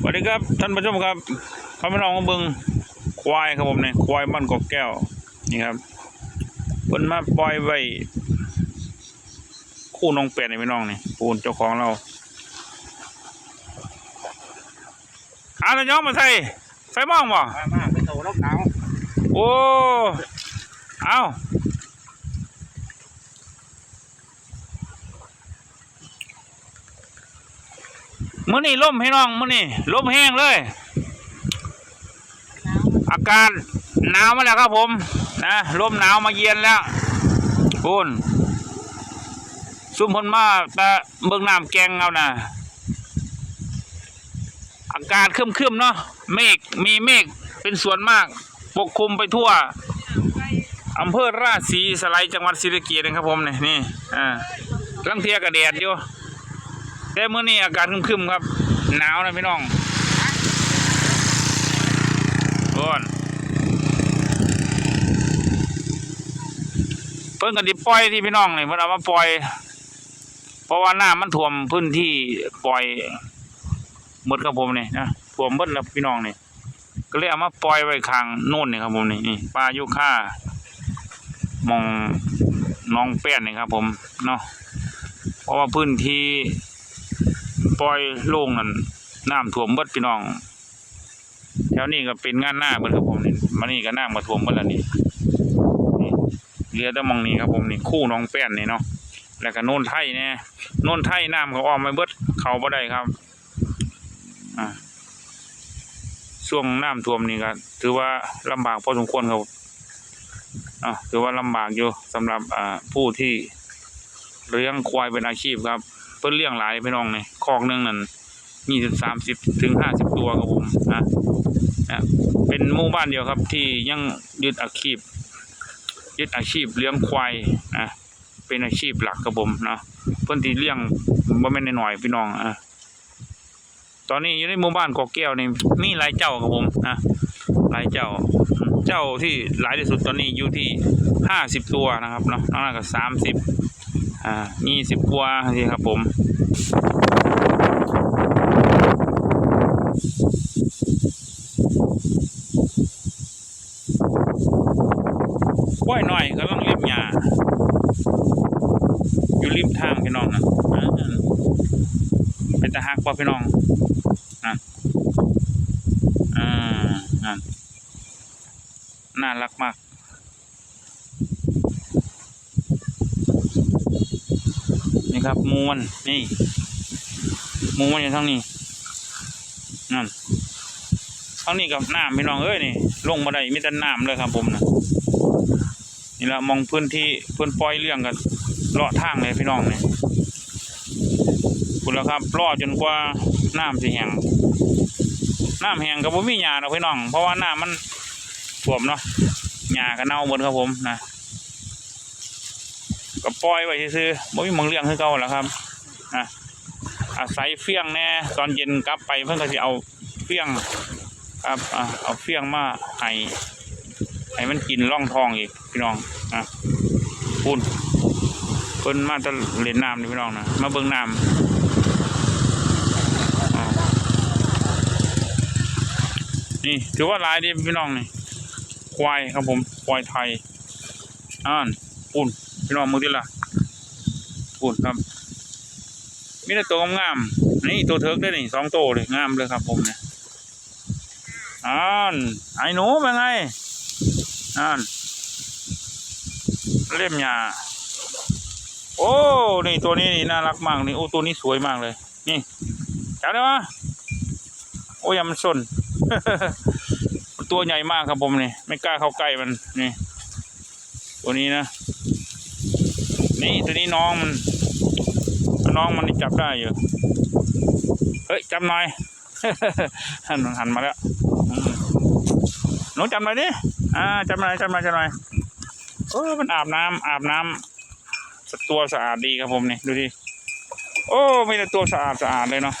สวัสดีครับท่านผู้ชมครับพ่อแม่น้องของเบิงควายครับผมเนี่ยควายบ้านกอกแก้วนี่ครับเพิ่นมาปล่อยไว้คู่น้องเป็ดนี่พี่น้องนี่ปูนเจ้าของเราเอาแล้วย้อมมาใส่ใส่บ้องบ่มามาไปโตนกหนาวโอ้ เอา มื้อนี้ลมให้น้องมื้อนี้ลมแห้งเลย อากาศหนาวมาแล้วครับผมนะลมหนาวมาเย็นแล้วคุณซุ่มพนมาแต่เบิ่งน้ำแกงเอานะอากาศครึมๆเนาะเมฆมีเมฆเป็นส่วนมาก ปกคลุมไปทั่วอำเภอราชสีสไลยจังหวัดศรีสะเกษนะครับผมนี่นี่อ่าลังเทียกับแดดอยู่ แต่เมื่อนี้อากาศครึมๆครับ หนาวนะพี่น้องร้อนเพิ่นกันดิปล่อยที่พี่น้องนี่เพิ่นเอามาปล่อย เพราะว่าน้ำมันท่วมพื้นที่ปล่อยหมดครับผมนี่นะท่วมหมดแล้วพี่น้องนี่ก็เลยเอามาปล่อยไว้ข้างโน่นนี่ครับผมนี่นี่ปลายุค่ามองน้องแป้นนี่ครับผมเนาะเพราะว่าพื้นที่ ปล่อยโล่งนั่นน้ำท่วมเบิดพี่น้องแถวนี้ก็เป็นงานหน้าเบิดครับผมนี่มานี่ก็น้ำมาท่วมเบิดแล้วนี่เหลือแต่หมองนี้ครับผมนี่คู่น้องแป้นนี่เนาะแล้วก็โน่นไทยเนี่ยโน่นไทยน้ำเขาออกมาเบิดเขาบ่ได้ครับอ่าช่วงน้ำท่วมนี่ก็ถือว่าลำบากพอสมควรครับอะถือว่าลำบากอยู่สำหรับอ่าผู้ที่เลี้ยงควายเป็นอาชีพครับ พิ่นเลี้ยงหลายพี่น้องนี่คอกหนึงนั่นยี่สิบสามสิบถึงห้าสิบตัวครับผมนะนะเป็นหมู่บ้านเดียวครับ ที่ยังยึดอาชีพยึดอาชีพเลี้ยงควายนะเป็นอาชีพหลักครับผมนะเพิ่นที่เลี้ยงบ่แม่นน้อยพี่น้องอะตอนนี้อยู่ในหมู่บ้านกอกแก้วนี่มีหลายเจ้าครับผมนะหลายเจ้า เจ้าที่หลายที่สุดตอนนี้อยู่ที่ห้าสิบตัวนะครับเนาะนอกนั้นก็สามสิบ อ่ายี่สิบกว่านี่ครับผมกล้วยหน่อยก็ต้องริมหญ้าอยู่ริมทางพี่น้องนะอ่าเป็นตะฮักป่ะพี่น้องอ่านั่นน่ารักมาก นี่ครับมูมันนี่มูมันอยู่ทางนี้นั่นทางนี้กับน้ำพี่น้องเอ้ยนี่ลงมาได้มีแต่น้ำเลยครับผมนะนี่ละมองพื้นที่พื้นปล่อยเรื่องกันเลาะทางเลยพี่น้องเนี่ยคุณแล้วครับรอจนกว่าน้ำสิแห้งน้ำแห้งกับผมมีหญ้าเนาะพี่น้อง เพราะว่าน้ำมันท่วมเนาะหญ้าก็เน่าหมดครับผมนะ ปล่อยไว้ซื่อบ่มีมองเลี้ยงคือเก่าแล้วครับนะอาศัยเฟี้ยงแน่ตอนเย็นกลับไปเพิ่อนก็สิเอาเฟี้ยงครับอ่าเอาเฟี้ยงมาให้ให้มันกินร่องทองอีกพี่น้องนะพูนเพิ่นมาจะเล่นน้ำนี่พี่น้องนะมาเบิ่งน้ำอ่านี่ถือว่าหลายดีพี่น้องนี่ควายครับผมควายไทยอ่านปุ่นพี่น้องมือที่ละ ปุ่นครับมีแต่ตัวงามๆนี่ตัวเทิร์กได้นี่สองตัวเลยงามเลยครับผมเนี่ยอ่านไอ้หนูเป็นไงอ่านเล่มหยาโอ้นี่ตัวนี้นี่น่ารักมากนี่โอ้ตัวนี้สวยมากเลย นี่จับได้ปะโอ้ยมันสนมันตัวใหญ่มากครับผมนี่ไม่กล้าเข้าใกล้มันนี่ ตัวนี้นะ นี่ตัวนี้น้องมัน น้องมันจับได้อยู่ เฮ้ยจับหน่อยหันหันมาแล้วอืมหนูจับหน่อยดิอ่าจับหน่อยจับหน่อยจับหน่อยโอ้มันอาบน้ำอาบน้ำตัวสะอาดดีครับผมนี่ดูดิโอ้มีแต่ตัวสะอาดสะอาดเลยเนาะ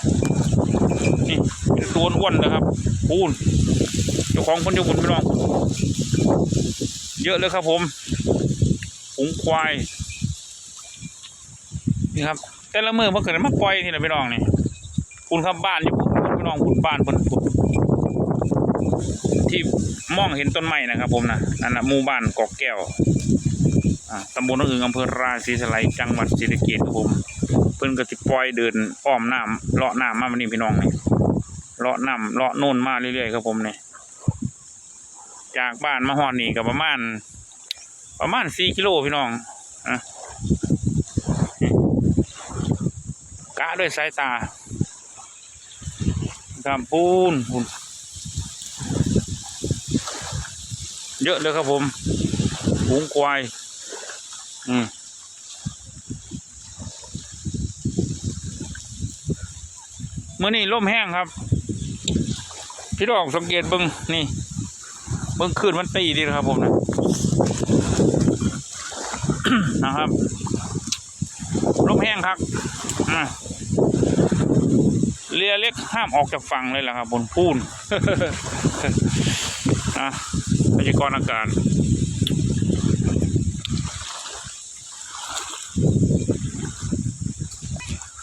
นี่มีตัวอ้วนเลยครับปูนเจ้าของคนอยู่บนพี่น้อง เยอะเลยครับผมหุงควายนี่ครับ แต่ละมือเมื่อเกิดมาปล่อยนี่แหละพี่น้องนี่คุณครับบ้านอยู่พี่น้องพุ่นบ้านเพิ่นพุ่นที่มองเห็นต้นไม้นะครับ ผมนะนั่นนะหมู่บ้านกอกแก้วอ่าตำบลน้องอึ่งอำเภอราศีสไลยจังหวัดศรีสะเกษครับผม เพิ่นก็สิปล่อยเดินอ้อมน้ำเลาะน้ำมาวันนี้พี่น้องนี่เลาะน้ำเลาะโน่นมาเรื่อยๆครับผมนี่จากบ้านมาฮอดนี่ก็ประมาณ ประมาณสี่กิโลพี่น้องอะนี่ กะด้วยสายตาทำปูนปูนเยอะเลยครับผมฝูงควาย อืมมื่อนี้ลมแห้งครับ พี่ดอกสังเกตเบิ้งนี่เบิ้งคืนมันตีดีนะครับผมนะนะครับลมแห้งครับอะ เรือเล็กห้ามออกจากฝั่งเลยแหละครับ บนพูนอะพยากรณ์อากาศ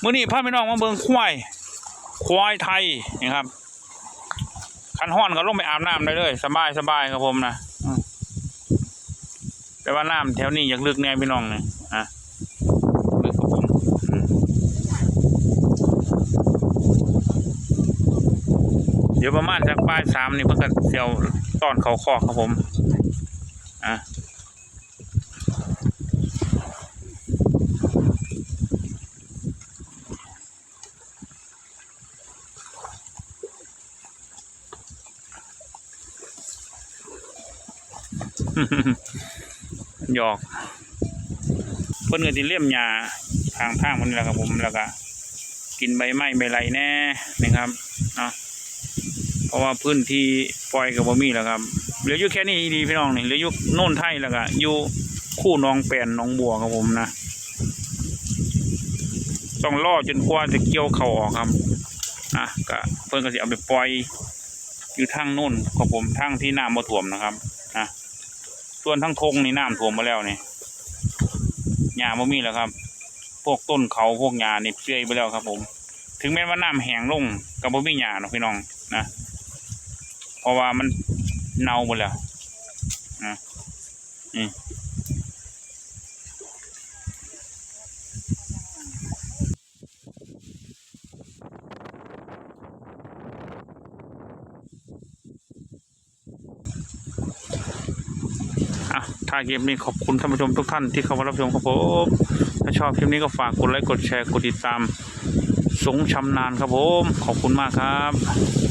มื่อนี้พาพี่น้องมาเบิงควายควายไทยนะครับคันห้อนก็ลงไปอาบน้ำได้เลยสบายสบายครับผมนะแต่ว่าน้ำแถวนี้อยากลึกแน่พี่น้องเนี่ยอะลึกครับผมอืม เดี๋ยวประมาณสักปลายสามนี่เพิ่งกันเสียวตอนเขาคอกครับผม อะหยอกเพิ่นก็สิเลี่ยมหญ้าทางทางมันนี่แหละครับผมแล้วก็กินใบไม้ใบไรแน่นะครับ เพราะว่าพื้นที่ปล่อยกับบ่มีแล้วครับเหลืออยู่แค่นี้ดีพี่น้องนี่เหลืออยู่โน่นไทยแล้วก็อยู่คู่น้องแปนน้องบัวครับผมนะต้องรอจนกว่าจะเกี่ยวเข่าออกครับอะก็เพิ่นก็สิเอาไปปล่อยอยู่ทางโน่นครับผมทางที่น้ำบ่ท่วมนะครับอะส่วนทั้งทงนี่น้ำท่วมมาแล้วนี่หญ้าบ่มีแล้วครับ พวกต้นเขาพวกหญ้านี่เปื่อยไปแล้วครับผม ถึงแม้ว่าน้ำแห้งลงก็บ่มีหญ้าเนาะพี่น้องนะ เพราะว่ามันเน่าหมดแล้วนะนี่อะถ้าคลิปนี้ขอบคุณท่านผู้ชมทุกท่านที่เข้ามารับชมครับผม ถ้าชอบคลิปนี้ก็ฝากกดไลค์กดแชร์กดติดตาม สงชำนาญครับผม ขอบคุณมากครับ